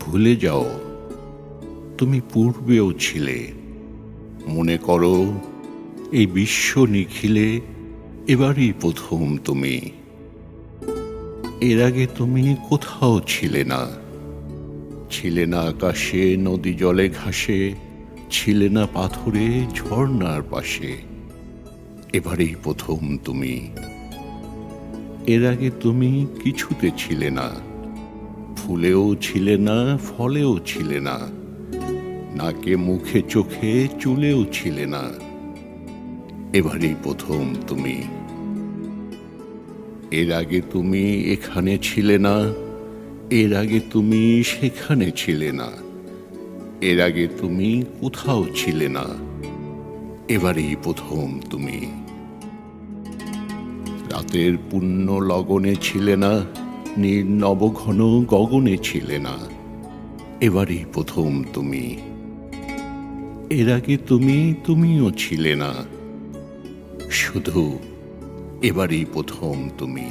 ভুলে যাও। তুমি পূর্বেও ছিলে। মনে করো, এই বিশ্ব নিখিলে এবারই প্রথম তুমি। এর আগে তুমি কোথাও ছিলে না। ছিলে না আকাশে, নদী জলে ঘাসে, ছিলে না পাথরে, ঝর্ণার পাশে। এবারেই প্রথম তুমি। এর আগে তুমি কিছুতে ছিলে না। ফুলেও ছিলে না, ফলেও ছিলে না। নাকে, মুখে, চোখে চুলেও ছিলে না। এবারেই প্রথম তুমি। এর আগে তুমি এখানে ছিলে না, এর আগে তুমি সেখানে ছিলে না, এর আগে তুমি কোথাও ছিলে না। এবারেই প্রথম তুমি। রাতের পুণ্য লগনে ছিলে না নির্নব ঘন গগনে ছিলে না। এবারই প্রথম তুমি। এর আগে তুমি, তুমিও ছিলে না। শুধু এবারই প্রথম তুমি।